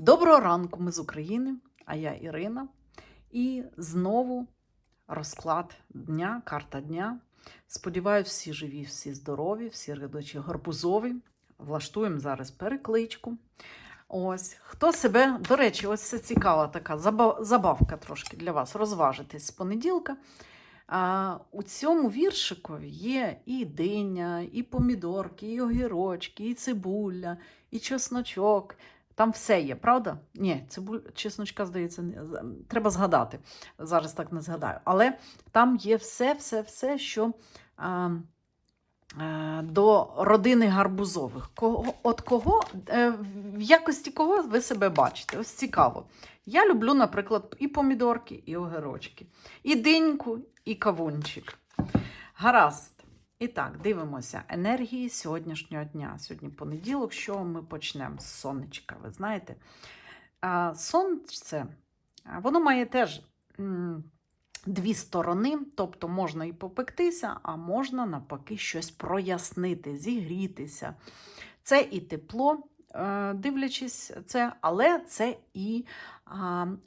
Доброго ранку, ми з України, а я Ірина. І знову розклад дня, карта дня. Сподіваюсь, всі живі, всі здорові, всі глядачі гарбузові. Влаштуємо зараз перекличку. Ось, хто себе, до речі, ось це цікава така забавка трошки для вас розважитись з понеділка. А, у цьому віршикові є і диня, і помідорки, і огірочки, і цибуля, і чесночок. Там все є, правда? Ні, цибуль, чесночка, здається, не- треба згадати. Зараз так не згадаю. Але там є все, все, все, що а, а, до родини гарбузових. Кого, от кого, е, в якості кого ви себе бачите? Ось цікаво. Я люблю, наприклад, і помідорки, і огірочки, і диньку, і кавунчик. Гаразд. І так, дивимося енергії сьогоднішнього дня. Сьогодні понеділок, що ми почнемо з сонечка, ви знаєте. Сонце, воно має теж дві сторони, тобто можна і попектися, а можна навпаки щось прояснити, зігрітися. Це і тепло, дивлячись це, але це і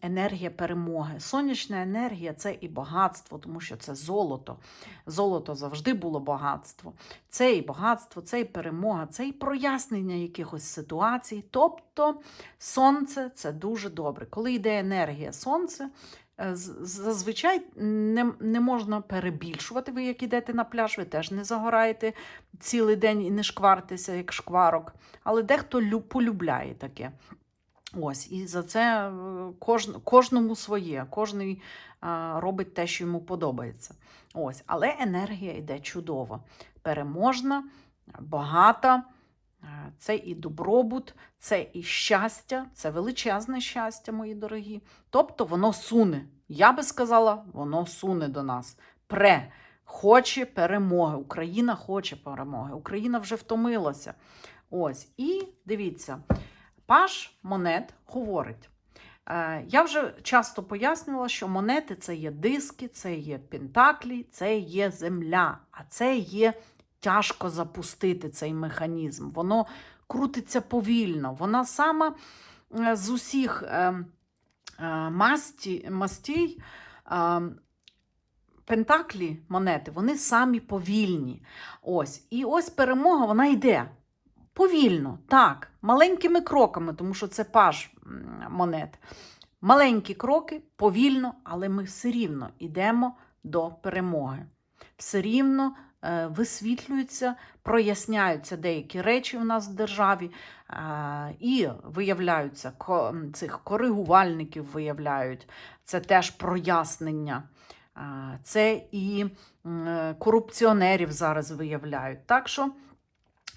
енергія перемоги. Сонячна енергія це і багатство, тому що це золото. Золото завжди було багатство. Це і багатство, це і перемога, це і прояснення якихось ситуацій. Тобто сонце це дуже добре. Коли йде енергія сонця, е, з- зазвичай не, не можна перебільшувати. Ви як йдете на пляж, ви теж не загораєте цілий день і не шквартеся, як шкварок. Але дехто лю- полюбляє таке. Ось, і за це е, кож, кожному своє, кожний а, робить те, що йому подобається. Ось, але енергія йде чудово, переможна, багата. Е, Це і добробут, це і щастя, це величезне щастя, мої дорогі. Тобто воно суне. Я би сказала, воно суне до нас. Пре, хоче перемоги. Україна хоче перемоги. Україна вже втомилася. Ось, і дивіться, Паш монет говорить. Е, Я вже часто пояснювала, що монети це є диски, це є пентаклі, це є земля, а це є тяжко запустити цей механізм. Воно крутиться повільно. Вона сама е, з усіх е, е, масті, мастій. Пентаклі монети, вони самі повільні. Ось. І ось перемога, вона йде. Повільно, так, маленькими кроками, тому що це паж монет. Маленькі кроки, повільно, але ми все рівно йдемо до перемоги. Все рівно висвітлюються, проясняються деякі речі у нас в державі, е, і виявляються цих коригувальників виявляють. Це теж прояснення. Е, Це і е, корупціонерів зараз виявляють. Так що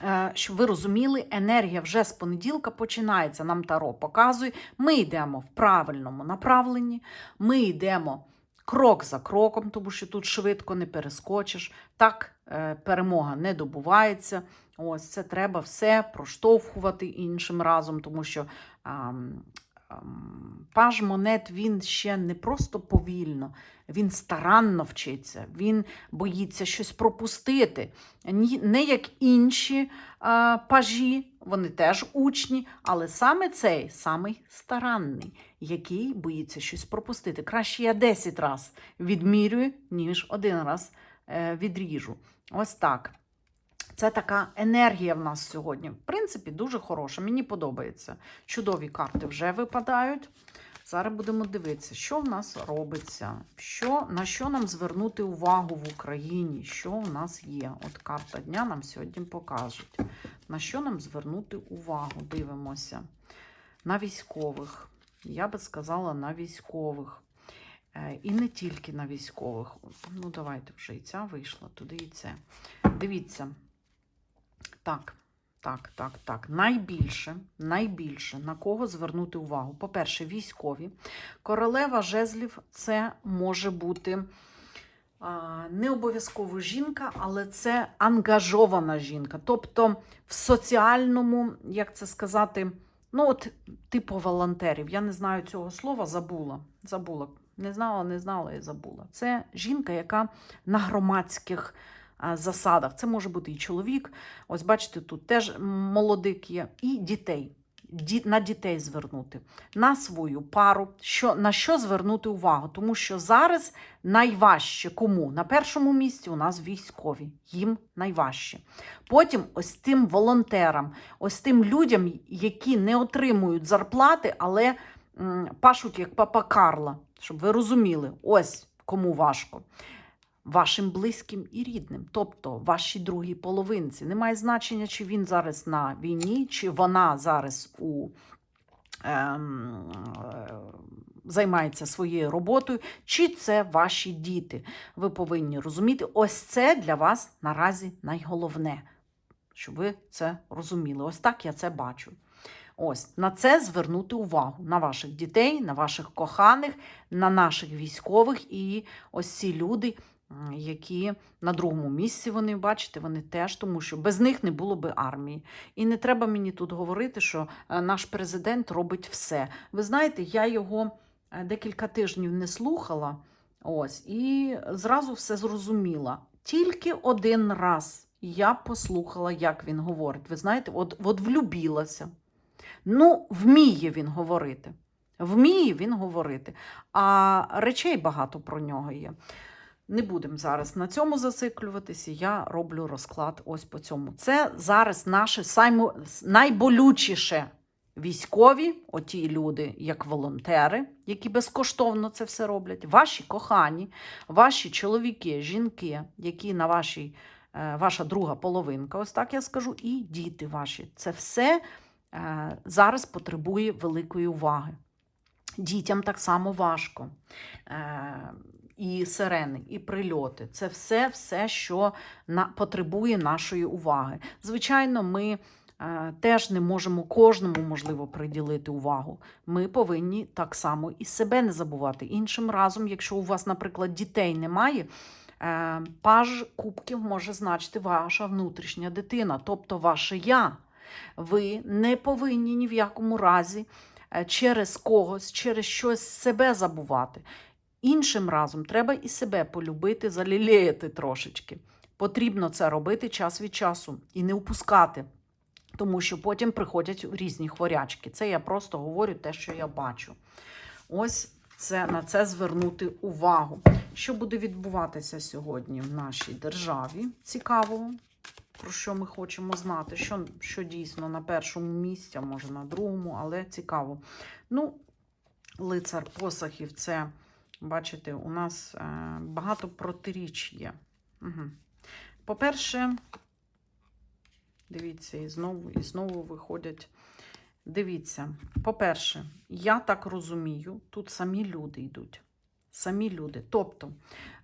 Е, щоб ви розуміли, енергія вже з понеділка починається. Нам Таро показує. Ми йдемо в правильному направленні, ми йдемо крок за кроком, тому що тут швидко не перескочиш. Так, е, перемога не добувається. Ось це треба все проштовхувати іншим разом, тому що паж монет він ще не просто повільно, він старанно вчиться, він боїться щось пропустити. Не як інші пажі, вони теж учні, але саме цей самий старанний, який боїться щось пропустити. Краще я 10 раз відмірюю, ніж один раз е, відріжу. Ось так. Це така енергія в нас сьогодні. В принципі, дуже хороша. Мені подобається. Чудові карти вже випадають. Зараз будемо дивитися, що в нас робиться, що, на що нам звернути увагу в Україні, що в нас є. От карта дня нам сьогодні покажуть. На що нам звернути увагу? Дивимося. На військових. Я би сказала, на військових. Е, І не тільки на військових. Ну, давайте вже і ця вийшла, туди і це. Дивіться. Так, так, так, так. Найбільше, найбільше на кого звернути увагу? По-перше, військові. Королева жезлів це може бути не обов'язково жінка, але це ангажована жінка. Тобто в соціальному, як це сказати, ну, от, типу волонтерів. Я не знаю цього слова, забула. Забула. Не знала, не знала і забула. Це жінка, яка на громадських засадах. Це може бути і чоловік. Ось бачите, тут теж молодик є, і дітей. ді- на дітей звернути, на свою пару, що, на що звернути увагу. Тому що зараз найважче кому? На першому місці у нас військові, їм найважче. Потім ось тим волонтерам, ось тим людям, які не отримують зарплати, але м, пашуть як папа Карла, щоб ви розуміли, ось кому важко. Вашим близьким і рідним, тобто вашій другій половинці. Немає значення, чи він зараз на війні, чи вона зараз у ем, е, займається своєю роботою, чи це ваші діти. Ви повинні розуміти, ось це для вас наразі найголовне, щоб ви це розуміли. Ось так я це бачу. Ось на це звернути увагу на ваших дітей, на ваших коханих, на наших військових і ось ці люди, які на другому місці вони бачите, вони теж, тому що без них не було би армії. І не треба мені тут говорити, що е, наш президент робить все. Ви знаєте, я його е, декілька тижнів не слухала, ось, і зразу все зрозуміла. Тільки один раз я послухала, як він говорить. Ви знаєте, от, от влюбілася. Ну, вміє він говорити. Вміє він говорити. А речей багато про нього є. Не будемо зараз на цьому зациклюватися. Я роблю розклад ось по цьому. Це зараз наше найболючіше військові, оті люди, як волонтери, які безкоштовно це все роблять, ваші кохані, ваші чоловіки, жінки, які на вашій, е, ваша друга половинка, ось так я скажу, і діти ваші. Це все е, зараз потребує великої уваги. Дітям так само важко. І сирени, і прильоти це все, все, що на, потребує нашої уваги. Звичайно, ми е, теж не можемо кожному, можливо, приділити увагу. Ми повинні так само і себе не забувати. Іншим разом, якщо у вас, наприклад, дітей немає. е, Паж кубків може значити ваша внутрішня дитина, тобто ваше я. Ви не повинні ні в якому разі е, через когось, через щось себе забувати. Іншим разом треба і себе полюбити, залілеяти трошечки. Потрібно це робити час від часу і не упускати, тому що потім приходять різні хворячки. Це я просто говорю те, що я бачу. Ось це, на це звернути увагу. Що буде відбуватися сьогодні в нашій державі? Цікавого, про що ми хочемо знати, що, що дійсно на першому місці, а може на другому, але цікаво. Ну, лицар посахів це. Бачите, у нас е, багато протиріч є. Угу. По-перше, дивіться, і знову, і знову виходять. Дивіться, по-перше, я так розумію, тут самі люди йдуть. Самі люди. Тобто,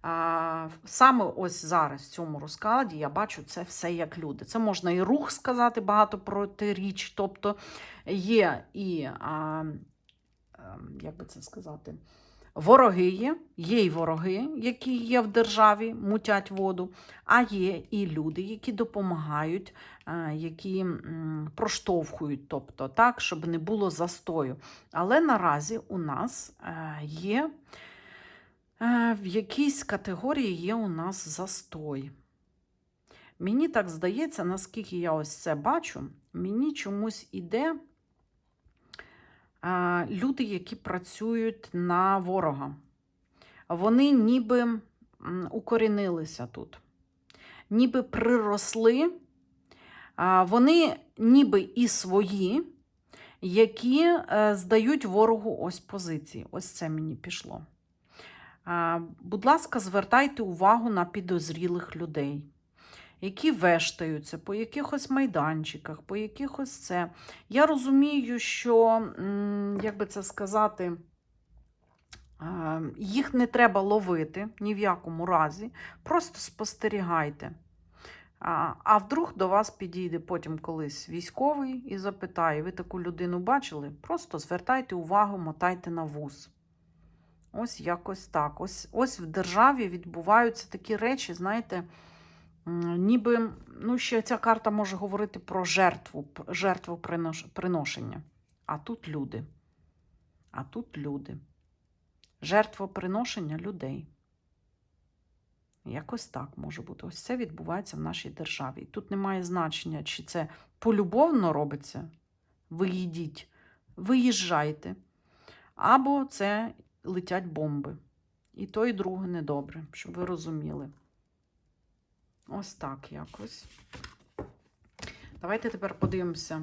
а, саме ось зараз в цьому розкладі я бачу це все як люди. Це можна і рух сказати, багато протиріч. Тобто є і, а, а, як би це сказати, Вороги є, є й вороги, які є в державі, мутять воду, а є і люди, які допомагають, е, які проштовхують, тобто так, щоб не було застою. Але наразі у нас е, є е, в якійсь категорії є у нас застой. Мені так здається, наскільки я ось це бачу, мені чомусь іде люди, які працюють на ворога. Вони ніби укорінилися тут, ніби приросли, вони ніби і свої, які е, здають ворогу ось позиції. Ось це мені пішло. Будь ласка, звертайте увагу на підозрілих людей. Які вештаються по якихось майданчиках, по якихось це. Я розумію, що, як би це сказати, їх не треба ловити ні в якому разі. Просто спостерігайте. А вдруг до вас підійде потім колись військовий і запитає: ви таку людину бачили? Просто звертайте увагу, мотайте на вуз. Ось якось так. Ось, ось в державі відбуваються такі речі, знаєте. Ніби, ну, ще ця карта може говорити про жертву, жертвоприношення. А тут люди. А тут люди. Жертвоприношення людей. Якось так може бути. Ось це відбувається в нашій державі. І тут немає значення, чи це полюбовно робиться виїдіть, виїжджайте. Або це летять бомби. І то, і друге недобре, щоб ви розуміли. Ось так якось. Давайте тепер подивимося.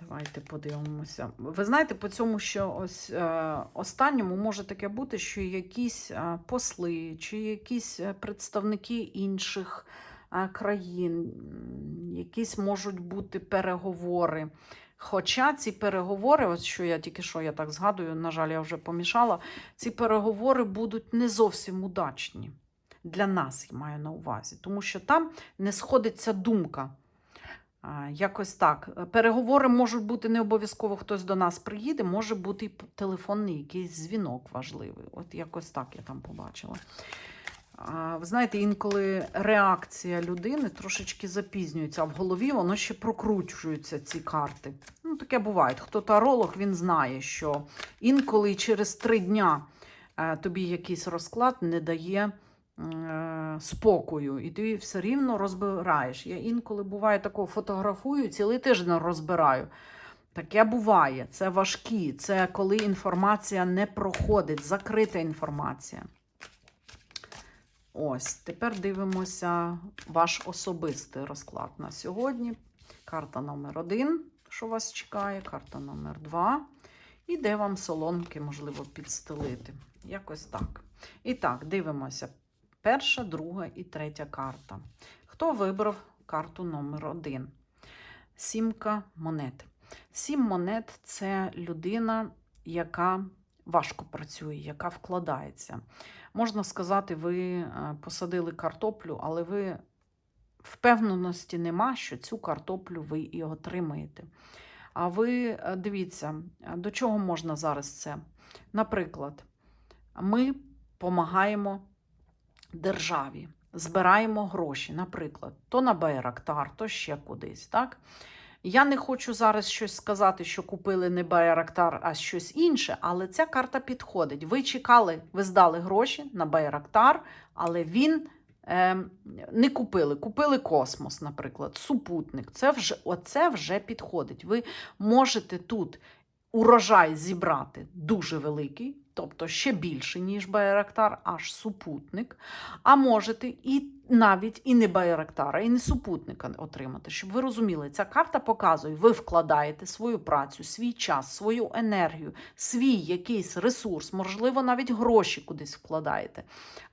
Давайте подивимося. Ви знаєте, по цьому, що ось е, останньому може таке бути, що якісь е, посли чи якісь е, представники інших е, країн, якісь можуть бути переговори. Хоча ці переговори, ось що я тільки що я так згадую, на жаль, я вже помішала, ці переговори будуть не зовсім удачні. Для нас я маю на увазі, тому що там не сходиться думка. Якось так. Переговори можуть бути не обов'язково хтось до нас приїде, може бути і телефонний якийсь дзвінок важливий. От якось так я там побачила. Ви знаєте, інколи реакція людини трошечки запізнюється, а в голові воно ще прокручуються ці карти. Ну, таке буває. Хто таролог, він знає, що інколи через три дня е, тобі якийсь розклад не дає спокою, і ти все рівно розбираєш. Я інколи буває такого фотографую, цілий тиждень розбираю. Таке буває, це важкі, це коли інформація не проходить, закрита інформація. Ось, тепер дивимося ваш особистий розклад на сьогодні. Карта номер один, що вас чекає, карта номер два. І де вам соломки, можливо, підстелити. Якось так. І так, дивимося. Перша, друга і третя карта. Хто вибрав карту номер один? Сімка монет. Сім монет це людина, яка важко працює, яка вкладається. Можна сказати, ви е, посадили картоплю, але ви впевненості нема, що цю картоплю ви і отримаєте. А ви е, дивіться, до чого можна зараз це? Наприклад, ми допомагаємо державі, збираємо гроші, наприклад, то на Байрактар, то ще кудись. так? Я не хочу зараз щось сказати, що купили не Байрактар, а щось інше, але ця карта підходить. Ви чекали, ви здали гроші на Байрактар, але він е, не купили. Купили космос, наприклад, супутник. Це вже, оце вже підходить. Ви можете тут урожай зібрати дуже великий, тобто ще більше, ніж Байрактар, аж супутник. А можете і навіть і не Байрактара, і не супутника отримати. Щоб ви розуміли, ця карта показує, ви вкладаєте свою працю, свій час, свою енергію, свій якийсь ресурс, можливо, навіть гроші кудись вкладаєте.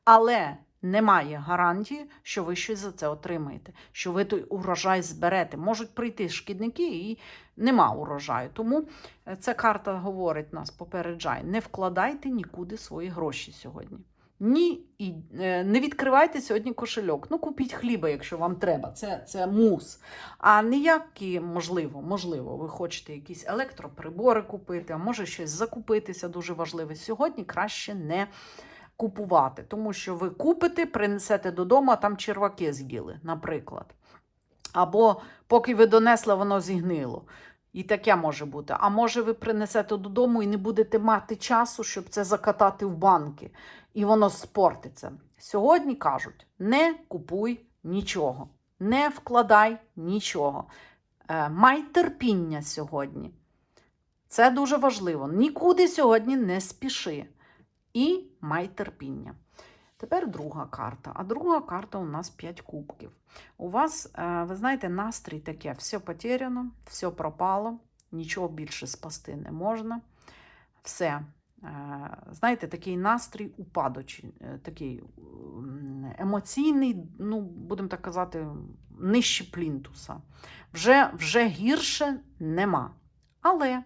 Але немає гарантії, що ви щось за це отримаєте, що ви той урожай зберете. Можуть прийти шкідники і нема урожаю. Тому е, ця карта говорить нас, попереджає: не вкладайте нікуди свої гроші сьогодні. Ні, і е, не відкривайте сьогодні кошельок. Ну, купіть хліба, якщо вам треба. Це, це мус. А ніякі, можливо, можливо, ви хочете якісь електроприбори купити, а може щось закупитися дуже важливе. Сьогодні краще не купувати, тому що ви купите, принесете додому, а там черваки з'їли, наприклад. Або поки ви донесли, воно зігнило. І таке може бути. А може, ви принесете додому і не будете мати часу, щоб це закатати в банки, і воно спортиться. Сьогодні кажуть: не купуй нічого, не вкладай нічого. Е, Май терпіння сьогодні. Це дуже важливо. Нікуди сьогодні не спіши. І май терпіння. Тепер друга карта. А друга карта у нас 5 кубків. У вас, е, ви знаєте, настрій таке: все потеряно, все пропало, нічого більше спасти не можна. Все. Е, Знаєте, такий настрій упадочий, е, такий емоційний, ну, будемо так казати, нижче плінтуса. Вже, вже гірше нема. Але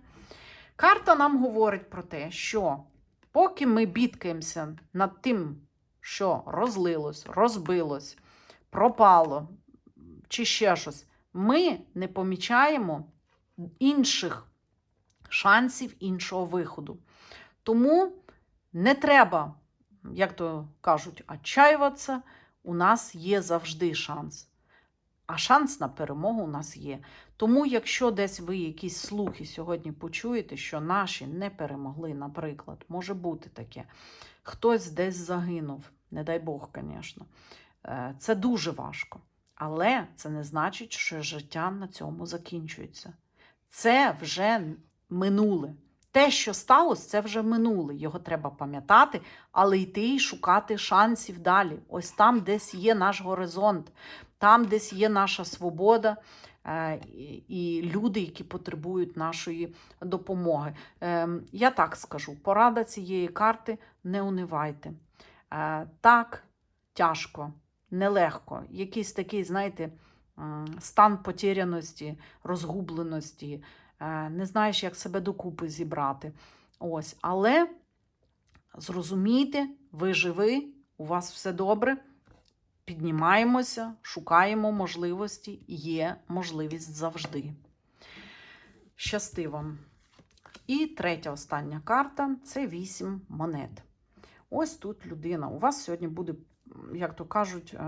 карта нам говорить про те, що поки ми бідкаємося над тим, що розлилось, розбилось, пропало чи ще щось, ми не помічаємо інших шансів, іншого виходу. Тому не треба, як то кажуть, отчаюватися, у нас є завжди шанс. А шанс на перемогу у нас є. Тому, якщо десь ви якісь слухи сьогодні почуєте, що наші не перемогли, наприклад, може бути таке, хтось десь загинув, не дай Бог, звісно, це дуже важко. Але це не значить, що життя на цьому закінчується. Це вже минуле. Те, що сталося, це вже минуле. Його треба пам'ятати, але йти і шукати шансів далі. Ось там десь є наш горизонт, там десь є наша свобода е, і- і люди, які потребують нашої допомоги. Ем, Я так скажу: порада цієї карти не унивайте. Е, Так, тяжко, нелегко. Якийсь такий, знаєте, стан потеряності, розгубленості, е, не знаєш, як себе докупи зібрати. Ось, але зрозумійте, ви живі, у вас все добре. Піднімаємося, шукаємо можливості, є можливість завжди. Щасти вам! І третя остання карта це вісім монет. Ось тут людина. У вас сьогодні буде, як то кажуть, е,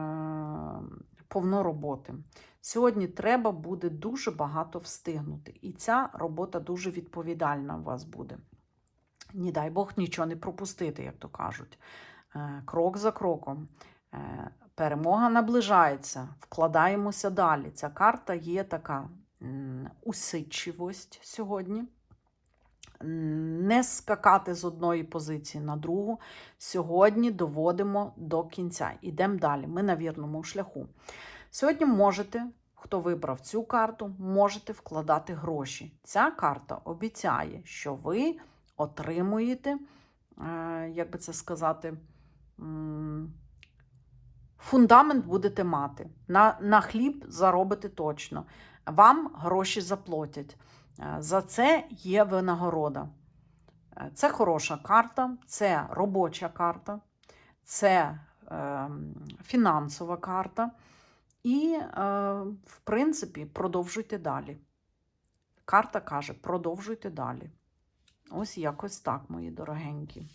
повно роботи. Сьогодні треба буде дуже багато встигнути. І ця робота дуже відповідальна у вас буде. Не дай Бог нічого не пропустити, як то кажуть. Е, Крок за кроком. Перемога наближається, вкладаємося далі. Ця карта є така усидчивость сьогодні. Не скакати з одної позиції на другу. Сьогодні доводимо до кінця. Ідемо далі. Ми на вірному шляху. Сьогодні можете, хто вибрав цю карту, можете вкладати гроші. Ця карта обіцяє, що ви отримуєте, е, як би це сказати, фундамент будете мати. На, на хліб заробите точно. Вам гроші заплатять. Е, За це є винагорода. Е, Це хороша карта, це робоча карта, це е, фінансова карта. І, е, в принципі, продовжуйте далі. Карта каже: продовжуйте далі. Ось якось так, мої дорогенькі.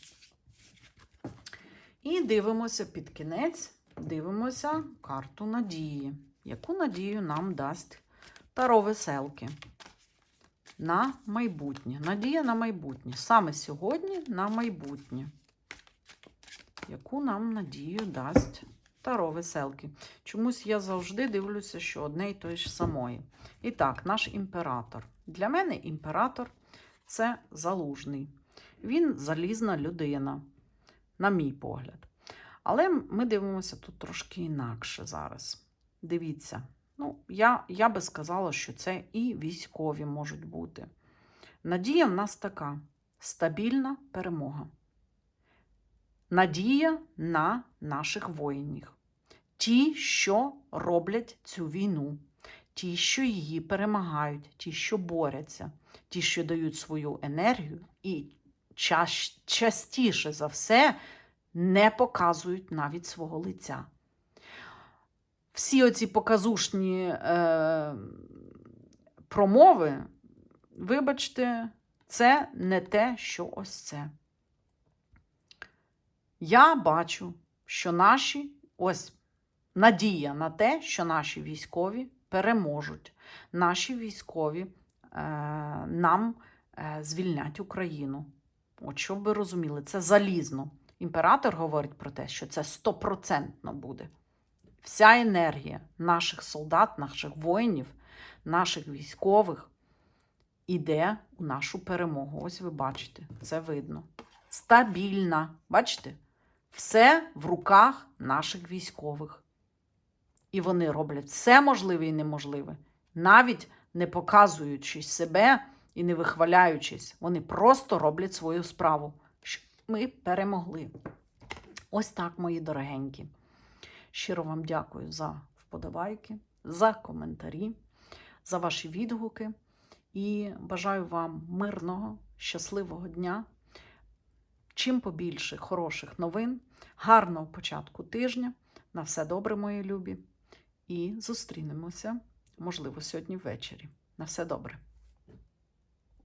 І дивимося під кінець, дивимося карту надії. Яку надію нам дасть Таро веселки? На майбутнє. Надія на майбутнє. Саме сьогодні на майбутнє. Яку нам надію дасть Таро веселки? Чомусь я завжди дивлюся, що одне і те ж самої. І так, наш імператор. Для мене імператор це залужний. Він залізна людина, на мій погляд. Але ми дивимося тут трошки інакше зараз. Дивіться, ну, я, я би сказала, що це і військові можуть бути. Надія в нас така: стабільна перемога. Надія на наших воїнів. Ті, що роблять цю війну, ті, що її перемагають, ті, що борються, ті, що дають свою енергію, і ча- частіше за все не показують навіть свого лиця. Всі оці показушні е, промови, вибачте, це не те, що ось це. Я бачу, що наші ось надія на те, що наші військові переможуть. Наші військові е, нам е, звільнять Україну. От щоб ви розуміли, це залізно. Імператор говорить про те, що це стопроцентно буде. Вся енергія наших солдат, наших воїнів, наших військових іде у нашу перемогу. Ось ви бачите, це видно. Стабільна. Бачите? Все в руках наших військових. І вони роблять все можливе і неможливе, навіть не показуючи себе і не вихваляючись. Вони просто роблять свою справу. Ми перемогли. Ось так, мої дорогенькі. Щиро вам дякую за вподобайки, за коментарі, за ваші відгуки. І бажаю вам мирного, щасливого дня. Чим побільше хороших новин, гарного початку тижня. На все добре, мої любі. І зустрінемося, можливо, сьогодні ввечері. На все добре.